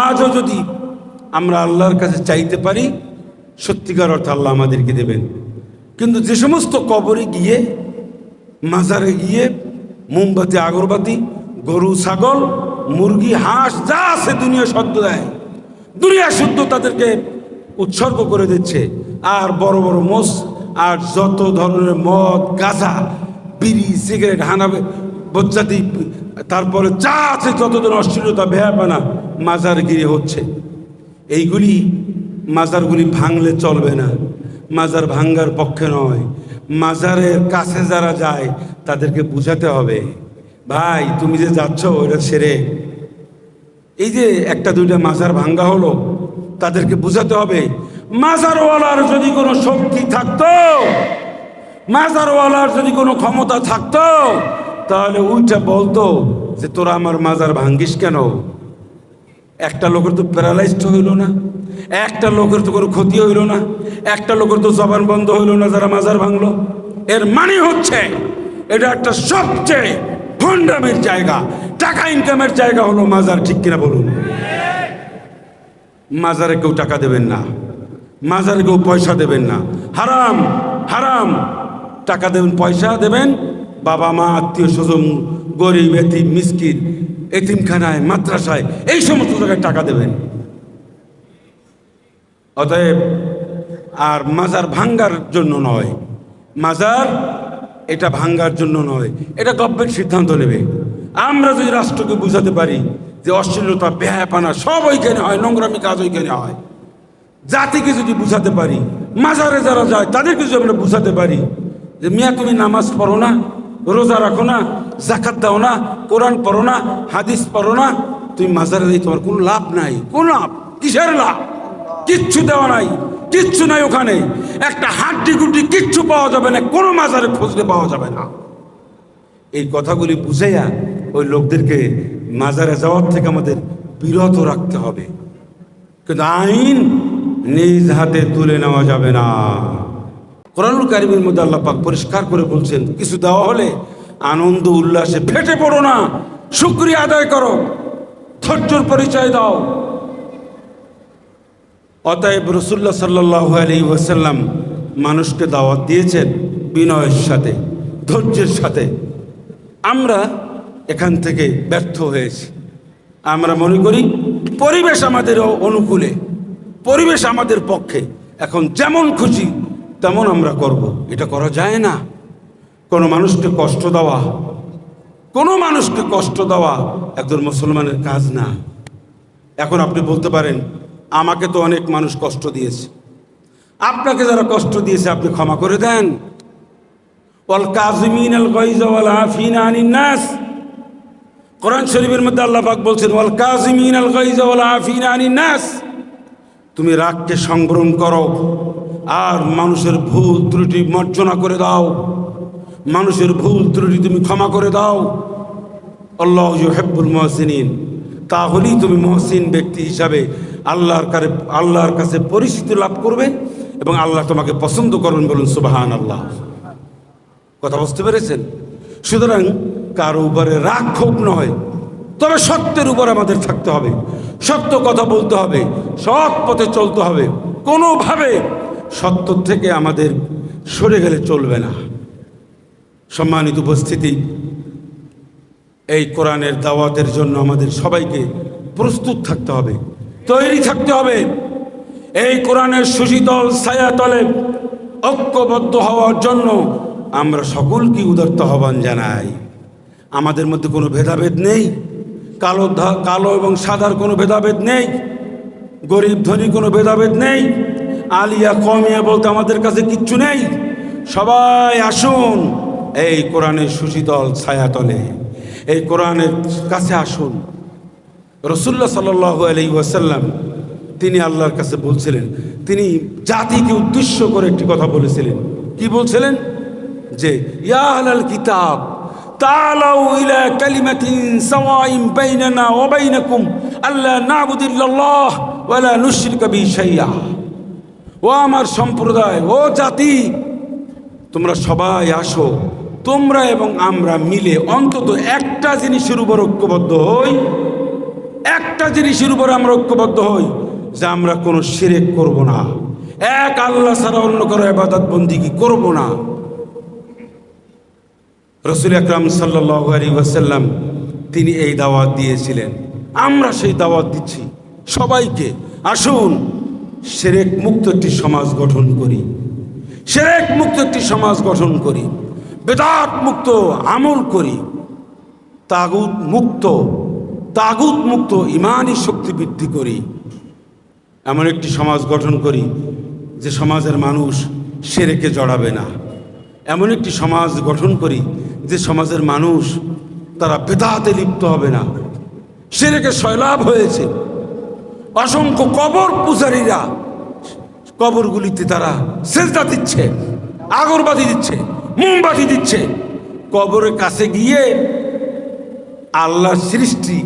আজও যদি আমরা আল্লাহর কাছে চাইতে পারি, সত্যিকার অর্থে আল্লাহ আমাদেরকে দেবেন। কিন্তু যে সমস্ত কবরে গিয়ে, মাজারে গিয়ে, মোমবাতি, আগরবাতি, গরু, ছাগল, মুরগি, হাঁস, যা আছে দুনিয়া সদ্য দেয়, দুনিয়া শুদ্ধ তাদেরকে উৎসর্গ করে দিচ্ছে। আর বড় বড় মোষ, আর যত ধরনের মদ, গাঁজা, বিড়ি, সিগারেট, হানাবে, বজ্জাতি তারপরে যা আছে যতদিন অশ্লীলতা বেহাপানা মাজার গিরে হচ্ছে। এইগুলি মাজারগুলি ভাঙলে চলবে না। মাজার ভাঙ্গার পক্ষে নয়। মাজারের কাছে যারা যায়, তাদেরকে বুঝাতে হবে। ভাই, তুমি যে যাচ্ছ ওটা সেরে। এই যে একটা দুইটা মাজার ভাঙ্গা হলো, তাদেরকে বুঝাতে হবে। মাজারওয়ালার যদি কোনো শক্তি থাকতো, মাজারওয়ালার যদি কোনো ক্ষমতা থাকতো তাহলে ওইটা বলতো যে, তোরা আমার মাজার ভাঙ্গিস কেন? একটা লোকের তো প্যারালাইজড হইল না, একটা লোকের তো কোনো ক্ষতি হইল না, একটা লোকের তো জবান বন্ধ হইল না যারা মাজার ভাঙলো। এর মানে হচ্ছে, এটা একটা সবচেয়ে ভণ্ডামের জায়গা, টাকা ইনকামের জায়গা হলো মাজার, ঠিক কিনা বলুন? মাজারে কেউ টাকা দেবেন না, মাজারে কেউ পয়সা দেবেন না। হারাম হারাম। টাকা দেবেন, পয়সা দেবেন বাবা মা, আত্মীয় স্বজন, গরিব, এতিম, মিসকিন, এতিমখানায়, মাদ্রাসায়, এই সমস্ত জায়গায় টাকা দেবেন। অতএব আর মাজার ভাঙ্গার জন্য নয়। মাজার এটা ভাঙ্গার জন্য নয়। এটা গভর্নমেন্ট সিদ্ধান্ত নেবে। আমরা যদি রাষ্ট্রকে বুঝাতে পারি যে অশ্লীলতা বেহাপানা সব ওইখানে হয়, নোংরামি কাজ ওইখানে হয়। জাতিকে যদি বুঝাতে পারি, মাজারে যারা যায়, তাদেরকে যদি আমরা বুঝাতে পারি যে মিয়া তুমি নামাজ পড়ো না রোজা রাখো না জাকাত দাও না, কোরআন পড়ো না, হাদিস পড়ো না তুমি মাজারে যাই, তোমার কোনো লাভ নাই। কোন লাভ? কিসের লাভ? কিচ্ছু দেওয়া নাই, কিচ্ছু নাই ওখানে। একটা হাড্ডি গুড্ডি কিচ্ছু পাওয়া যাবে না, কোনো মাজারে খুঁজতে পাওয়া যাবে না। এই কথাগুলি বুঝাইয়া ওই লোকদেরকে মাজারে যাওয়ার থেকে আমাদের বিরত রাখতে হবে। কিন্তু আইন নিজ হাতে তুলে নেওয়া যাবে না। কোরআনুল কারিমের মধ্যে আল্লাহ পাক পরিষ্কার করে বলছেন, কিছু দেওয়া হলে আনন্দ, উল্লাসে ফেটে পড়ো না, শুক্রিয়া আদায় করো ধৈর্যর পরিচয় দাও। অতএব রসুল্লাহ সাল্লাহ আলী ওয়াসাল্লাম মানুষকে দাওয়াত দিয়েছেন বিনয়ের সাথে, ধৈর্যের সাথে। আমরা এখান থেকে ব্যর্থ হয়েছি। আমরা মনে করি পরিবেশ আমাদের অনুকূলে, পরিবেশ আমাদের পক্ষে। এখন যেমন খুশি তেমন আমরা করব। এটা করা যায় না। কোনো মানুষকে কষ্ট দেওয়া, কোনো মানুষকে কষ্ট দেওয়া একজন মুসলমানের কাজ না। এখন আপনি বলতে পারেন, আমাকে তো অনেক মানুষ কষ্ট দিয়েছে। আপনাকে যারা কষ্ট দিয়েছে, আপনি ক্ষমা করে দেন। কোরআন শরীফের মধ্যে আল্লাহ বলছেন, ওয়াল কাজিমিন তুমি রাগকে সংবরণ করো। আর মানুষের ভুল ত্রুটি মার্জনা করে দাও। মানুষের ভুল ত্রুটি তুমি ক্ষমা করে দাও। আল্লাহ হেব্বুল মহসিনিন। তাহলেই তুমি মহসিন ব্যক্তি হিসাবে আল্লাহর কারে, আল্লাহর কাছে পরিচিতি লাভ করবে এবং আল্লাহ তোমাকে পছন্দ করবেন বলুন সুবাহান আল্লাহ কথা বুঝতে পেরেছেন? সুতরাং কারও উপরে রাগ ক্ষোভ নয়, তবে সত্যের উপর আমাদের থাকতে হবে। সত্য কথা বলতে হবে, সৎ পথে চলতে হবে। কোনোভাবে সত্য থেকে আমাদের সরে গেলে চলবে না। সম্মানিত উপস্থিতি, এই কোরআনের দাওয়াতের জন্য আমাদের সবাইকে প্রস্তুত থাকতে হবে, তৈরি থাকতে হবে। এই কোরআনের সুশীতল ছায়াতলে ঐক্যবদ্ধ হওয়ার জন্য আমরা সকলকে উদার্ত আহ্বান জানাই। আমাদের মধ্যে কোনো ভেদাভেদ নেই, কালো কালো এবং সাদার কোনো ভেদাভেদ নেই, গরিব ধনী কোনো ভেদাভেদ নেই। আলিয়া কমিয়া বলতে আমাদের কাছে কিচ্ছু নেই। সবাই আসুন। এই কোরআনের সুশীতল ছায়াতলে, এই কোরআনের কাছে আসুন। রসুল্লাহ সাল্লাহ আলি ওয়াসাল্লাম, তিনি আল্লাহর কাছে বলছিলেন, তিনি জাতিকে উদ্দেশ্য করে একটি কথা বলেছিলেন। কি বলছিলেন? যে, ইয়া আলাল কিতাব, তালাউ ইলা কালিমাতিন সাওয়াইন বাইনানা ও আমার সম্প্রদায়, ও জাতি, তোমরা সবাই আসো। তোমরা এবং আমরা মিলে অন্তত একটা জিনিসের উপর ঐক্যবদ্ধ হই। একটা জিনিসের উপর আমরা ঐক্যবদ্ধ হই যে আমরা কোনো শিরেক করব না। এক আল্লাহ ছাড়া অন্য কারও আবাদত বন্দিগি করব না। রসুল আকরাম সাল্লাহ ওয়াসাল্লাম তিনি এই দাওয়াত দিয়েছিলেন। আমরা সেই দাওয়াত দিচ্ছি। সবাইকে আসুন। সেরেক মুক্ত একটি সমাজ গঠন করি। সেরেক মুক্ত একটি সমাজ গঠন করি। বেদাত মুক্ত আমল করি। তাগুত মুক্ত তাগুত মুক্ত ইমানই শক্তি বৃদ্ধি করি। এমন একটি সমাজ গঠন করি যে সমাজের মানুষ সেরেকে জড়াবে না। এমন একটি সমাজ গঠন করি যে সমাজের মানুষ তারা বেদাতে লিপ্ত হবে না। সেরেকে সয়লাভ হয়েছে। অসংখ্য কবর পূজারীরা কবরগুলিতে তারা সেজদা দিচ্ছে, আগরবাতি দিচ্ছে, মোমবাতি দিচ্ছে। কবরের কাছে গিয়ে আল্লাহর সৃষ্টি,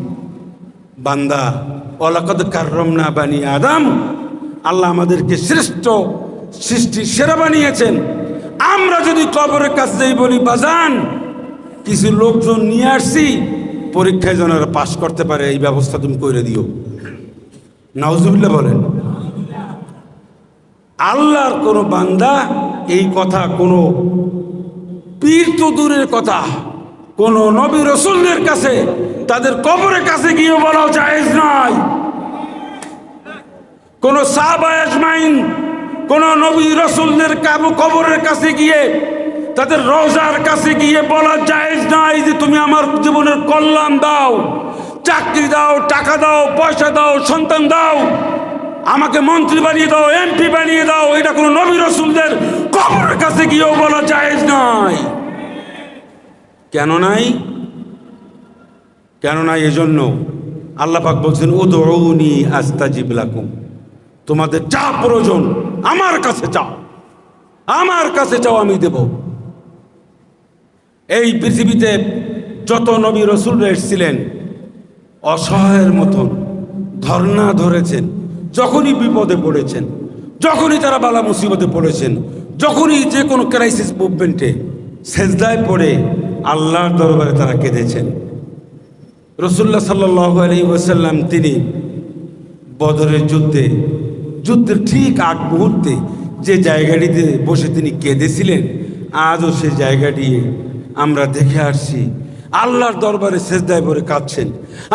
বান্দা অলাকদ কার্রমনা বানি আদম, আল্লাহ আমাদেরকে শ্রেষ্ঠ সৃষ্টি সেরা বানিয়েছেন। আমরা যদি কবরের কাছে যাই বলি, বাজান, কিছু লোকজন নিয়ে আসছি, পরীক্ষায় যেন পাশ করতে পারে, এই ব্যবস্থা তুমি করে দিও। নাউজুবিল্লাহ বলেন। আল্লাহর কোনো বান্দা এই কথা, কোনো পীর তো দূরের কথা, কোন নবী রসুলদের কাছে, তাদের কবরের কাছে গিয়ে বলা জায়েজ নয়। কোন সাহবায়জমাইন কোন নবী রসুলদের কাবু কবরের কাছে গিয়ে, তাদের রোজার কাছে গিয়ে বলা জায়েজ নয় যে, তুমি আমার জীবনের কল্যাণ দাও। চাকরি দাও, টাকা দাও, পয়সা দাও, সন্তান দাও। আমাকে মন্ত্রী বানিয়ে দাও, এমপি বানিয়ে দাও, এটা কোনো নবী রসুলদের কবরের কাছে গিয়েও বলা জায়েজ নাই কেন নাই? কেন নাই এজন্য? আল্লাহ পাক বলছেন ও দৌড়নি আস্তা জিবলাকুম তোমাদের যা প্রয়োজন, আমার কাছে চাও। আমার কাছে চাও, আমি দেব। এই পৃথিবীতে যত নবী রসুলরা এসেছিলেন অসহায়ের মতন ধর্ণা ধরেছেন, যখনই বিপদে পড়েছেন, যখনই তারা বালা মুসিবতে পড়েছেন, যখনই যে কোনো ক্রাইসিস মুভমেন্টে সেজদায় পড়ে আল্লাহর দরবারে তারা কেঁদেছেন। রসুল্লাহ সাল্লাহ ওসাল্লাম তিনি বদরের যুদ্ধে, যুদ্ধের ঠিক আগ মুহূর্তে যে জায়গাটিতে বসে তিনি কেঁদেছিলেন, আজও সে জায়গাটি আমরা দেখে আসছি আল্লাহর দরবারে শেষদায় পরে কাঁদছেন।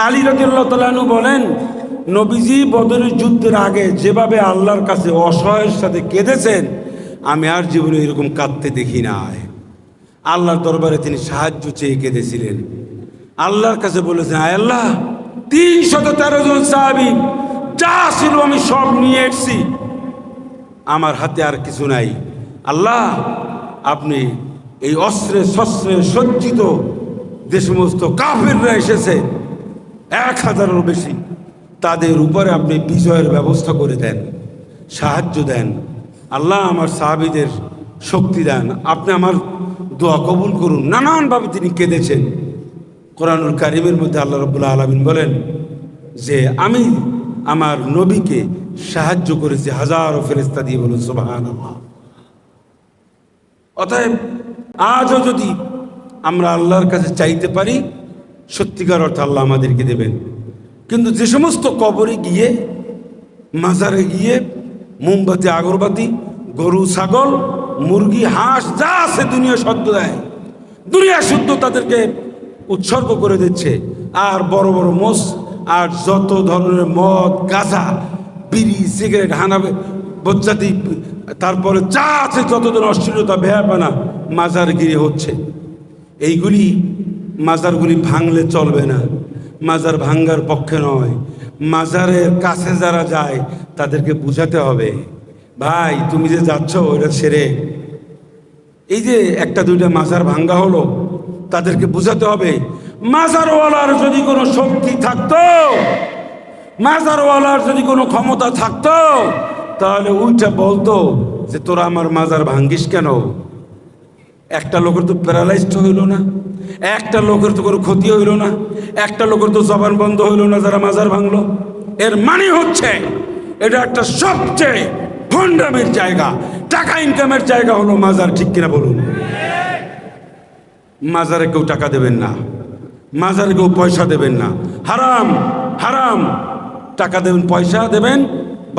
আলী রাজিউল্লাহ তালু বলেন, নবীজি বদরের যুদ্ধের আগে যেভাবে আল্লাহর কাছে অসহায়ের সাথে কেঁদেছেন, আমি আর জীবনে এরকম কাঁদতে দেখি নাই। আল্লাহর দরবারে তিনি সাহায্য চেয়ে কেঁদেছিলেন। আল্লাহর কাছে বলেছেন, আয় আল্লাহ, তিনশত তেরো জন সাহাবি, যা ছিল আমি সব নিয়ে এসছি। আমার হাতে আর কিছু নাই। আল্লাহ, আপনি এই অস্ত্রে, শস্ত্রে সজ্জিত যে সমস্ত কাফেররা এসেছে, এক হাজারেরও বেশি, তাদের উপরে আপনি বিজয়ের ব্যবস্থা করে দেন, সাহায্য দেন। আল্লাহ আমার সাহাবিদের শক্তি দেন। আপনি আমার দোয়া কবুল করুন। নানানভাবে তিনি কেঁদেছেন। কোরআনুল কারিমের মধ্যে আল্লাহ রবুল্লা আলমিন বলেন যে, আমি আমার নবীকে সাহায্য করেছি হাজারো ফেরেস্তা দিয়ে বলুন সোবাহান অতএব আজও যদি আমরা আল্লাহর কাছে চাইতে পারি, সত্যিকার অর্থে আল্লাহ আমাদেরকে দেবেন। কিন্তু যে সমস্ত কবরে গিয়ে, মাজারে গিয়ে, মোমবাতি, আগরবাতি, গরু, ছাগল, মুরগি, হাঁস, যা আছে দুনিয়া সদ্য দেয়, দুনিয়া শুদ্ধ তাদেরকে উৎসর্গ করে দিচ্ছে। আর বড় বড় মোষ, আর যত ধরনের মদ, গাঁজা, বিড়ি, সিগারেট, হানাবে, বজ্জাতি, তারপরে যা আছে যত ধরনের অশ্লীলতা ভেয়াপানা মাজারগিরি হচ্ছে। এইগুলি মাজারগুলি ভাঙলে চলবে না। মাজার ভাঙ্গার পক্ষে নয়। মাজারের কাছে যারা যায়, তাদেরকে বুঝাতে হবে। ভাই, তুমি যে যাচ্ছ ওটা সেরে। এই যে একটা, দুইটা মাজার ভাঙ্গা হলো, তাদেরকে বুঝাতে হবে। মাজারওয়ালার যদি কোনো শক্তি থাকতো, মাজারওয়ালার যদি কোনো ক্ষমতা থাকতো, তাহলে ওইটা বলতো যে, তোরা আমার মাজার ভাঙ্গিস কেন? একটা লোকের তো প্যারালাইজড হইল না, একটা লোকের তো কোনো ক্ষতি হইল না, একটা লোকের তো জবান বন্ধ হইল না, যারা মাজার ভাঙলো। এর মানে হচ্ছে, এটা একটা সবচেয়ে ভণ্ডামের জায়গা, টাকা ইনকামের জায়গা হলো মাজার, ঠিক কিনা বলুন? মাজারে কেউ টাকা দেবেন না, মাজারে কেউ পয়সা দেবেন না। হারাম হারাম। টাকা দেবেন, পয়সা দেবেন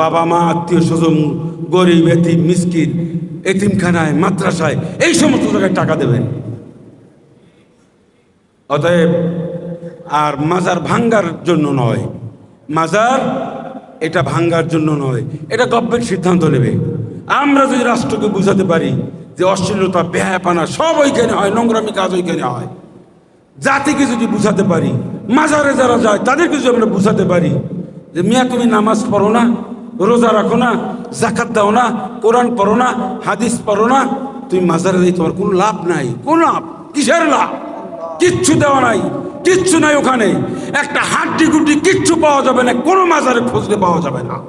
বাবা মা আত্মীয় স্বজন গরিব, এতিম, মিসকিন এতিমখানায়, মাদ্রাসায়, এই সমস্ত জায়গায় টাকা দেবেন। অতএব, আর মাজার ভাঙ্গার জন্য নয়। মাজার এটা ভাঙ্গার জন্য নয়। এটা গভর্নমেন্ট সিদ্ধান্ত নেবে। আমরা যদি রাষ্ট্রকে বুঝাতে পারি যে অশ্লীলতা বেহাপানা সব ওইখানে হয়, নোংরামি কাজ ওইখানে হয়। জাতিকে যদি বুঝাতে পারি, মাজারে যারা যায়, তাদেরকে যদি আমরা বুঝাতে পারি যে মিয়া তুমি নামাজ পড়ো না রোজা রাখো না জাকাত দাও না, কোরআন পড়ো না, হাদিস পড়ো না। তুমি মাজারে যাই, তোমার কোনো লাভ নাই। কোন লাভ। কিসের লাভ? কিচ্ছু দেওয়া নাই। কিচ্ছু নাই ওখানে। একটা হাড্ডি গুড্ডি কিচ্ছু পাওয়া যাবে না, কোনো মাজারে খুঁজলে পাওয়া যাবে না।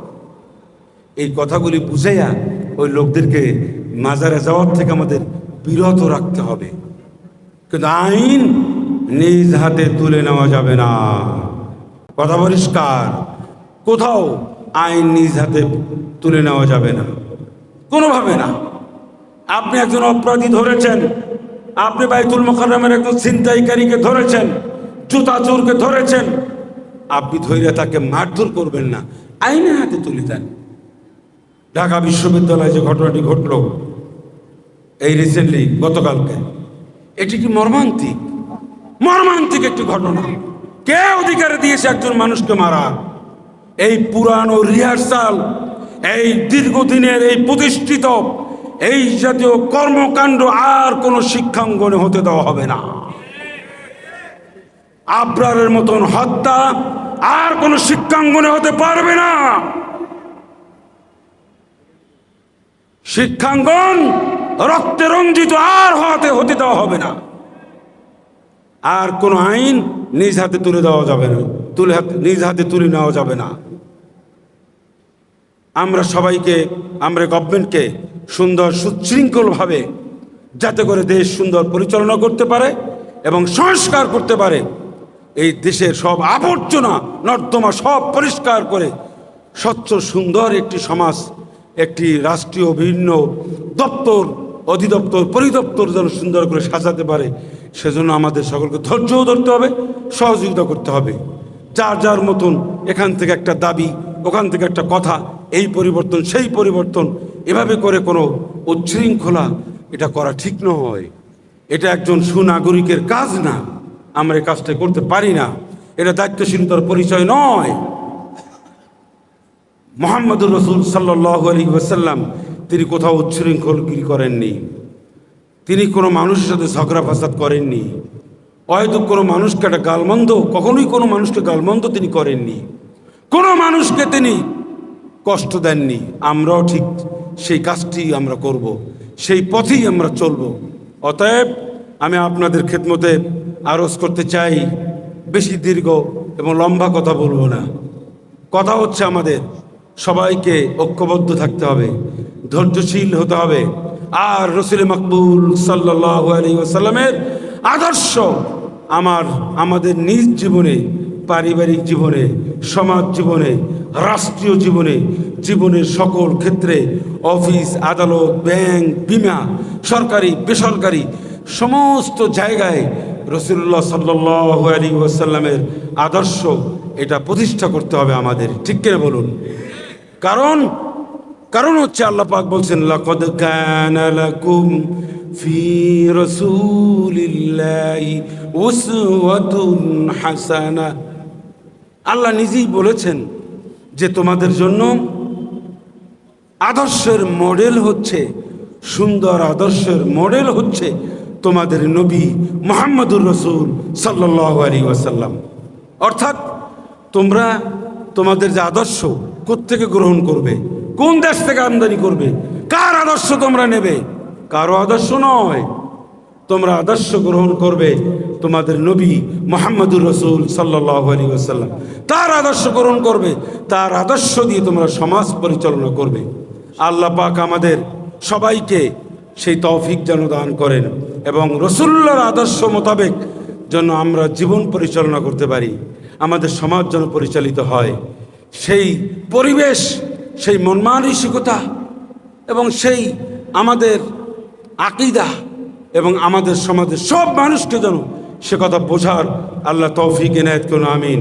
এই কথাগুলি বুঝাইয়া ওই লোকদেরকে মাজারে যাওয়ার থেকে আমাদের বিরত রাখতে হবে। কিন্তু আইন নিজ হাতে তুলে নেওয়া যাবে না। কথা পরিষ্কার। কোথাও আইন নিজ হাতে তুলে নেওয়া যাবে না। কোনোভাবে না। আপনি একজন অপরাধী ধরেছেন। আপনি বাইতুল মোকাররমের একজন ছিনতাইকারীকে ধরেছেন। জুতা ধরেছেন। আপনি ধৈর্য তাকে মারধর করবেন না। আইনের হাতে তুলে দেন। ঢাকা বিশ্ববিদ্যালয়ে যে ঘটনাটি ঘটল, এই রিসেন্টলি গতকালকে, এটি কি মর্মান্তিক? মর্মান্তিক একটি ঘটনা। কে অধিকারে দিয়েছে একজন মানুষকে মারা এই পুরানো রিহার্সাল, এই দীর্ঘদিনের এই প্রতিষ্ঠিত, এই জাতীয় কর্মকাণ্ড আর কোনো শিক্ষাঙ্গনে হতে দেওয়া হবে না। আবরারের মতন হত্যা আর কোনো শিক্ষাঙ্গনে হতে পারবে না। শিক্ষাঙ্গন রক্তে রঞ্জিত আর হতে হতে দেওয়া হবে না। আর কোনো আইন নিজ হাতে তুলে দেওয়া যাবে না। তুলে নিজ হাতে তুলে নেওয়া যাবে না। আমরা সবাইকে, আমরা গভর্নমেন্টকে সুন্দর সুশৃঙ্খলভাবে যাতে করে দেশ সুন্দর পরিচালনা করতে পারে এবং সংস্কার করতে পারে, এই দেশের সব আবর্জনা নর্দমা সব পরিষ্কার করে স্বচ্ছ, সুন্দর একটি সমাজ, একটি রাষ্ট্রীয় বিভিন্ন দপ্তর, অধিদপ্তর, পরিদপ্তর যেন সুন্দর করে সাজাতে পারে, সেজন্য আমাদের সকলকে ধৈর্যও ধরতে হবে, সহযোগিতা করতে হবে। যার যার মতন এখান থেকে একটা দাবি, ওখান থেকে একটা কথা, এই পরিবর্তন, সেই পরিবর্তন, এভাবে করে কোনো উচ্ছৃঙ্খলা এটা করা ঠিক নয়। এটা একজন সুনাগরিকের কাজ না। আমরা এই কাজটা করতে পারি না। এটা দায়িত্বশীলতার পরিচয় নয়। মোহাম্মদুর রসুল সাল্লাহ আলী ওয়াসাল্লাম তিনি কোথাও উচ্ছৃঙ্খলগিরি করেননি। তিনি কোনো মানুষের সাথে ঝগড়া ফাসাদ করেননি। হয়তো কোনো মানুষকে একটা গালমন্দ, কখনোই কোনো মানুষকে গালমন্দ তিনি করেননি। কোনো মানুষকে তিনি কষ্ট দেননি। আমরাও ঠিক সেই কাজটি আমরা করব। সেই পথেই আমরা চলব। অতএব আমি আপনাদের খেদমতে আরজ করতে চাই, বেশি দীর্ঘ এবং লম্বা কথা বলব না। কথা হচ্ছে আমাদের, সবাইকে ঐক্যবদ্ধ থাকতে হবে, ধৈর্যশীল হতে হবে। আর রসুল মকবুল সাল্লাহ আলী ওসাল্লামের আদর্শ আমার, আমাদের নিজ জীবনে, পারিবারিক জীবনে, সমাজ জীবনে, রাষ্ট্রীয় জীবনে, জীবনের সকল ক্ষেত্রে, অফিস, আদালত, ব্যাংক, বিমা, সরকারি, বেসরকারি, সমস্ত জায়গায় রসুল্লাহ সাল্লাহ আলী ওয়াসাল্লামের আদর্শ এটা প্রতিষ্ঠা করতে হবে আমাদের। ঠিক কিনা বলুন? কারণ কারণ হচ্ছে আল্লাহ পাক বলছেন, লাকাদ কানা লাকুম ফি রাসূলিল্লাহি উসওয়াতুন হাসানা। আল্লাহ নিজেই বলেছেন যে তোমাদের জন্য আদর্শের মডেল হচ্ছে, সুন্দর আদর্শের মডেল হচ্ছে তোমাদের নবী মোহাম্মদুর রসুল সাল্লাহ আলী ওয়াসাল্লাম। অর্থাৎ তোমরা তোমাদের যে আদর্শ কোত্থেকে গ্রহণ করবে? কোন দেশ থেকে আমদানি করবে? কার আদর্শ তোমরা নেবে? কারও আদর্শ নয়। তোমরা আদর্শ গ্রহণ করবে তোমাদের নবী মোহাম্মদুর রসুল সাল্লাহ আলী আসাল্লাম তার আদর্শ গ্রহণ করবে, তার আদর্শ দিয়ে তোমরা সমাজ পরিচালনা করবে। আল্লাহ পাক আমাদের সবাইকে সেই তৌফিক যেন দান করেন এবং রসুল্লার আদর্শ মোতাবেক যেন আমরা জীবন পরিচালনা করতে পারি, আমাদের সমাজ যেন পরিচালিত হয়। সেই পরিবেশ সেই মনমানসিকতা এবং সেই আমাদের আকিদা এবং আমাদের সমাজের সব মানুষকে যেন সে কথা বোঝার আল্লাহ তৌফিক এনায়ত করুন, আমিন।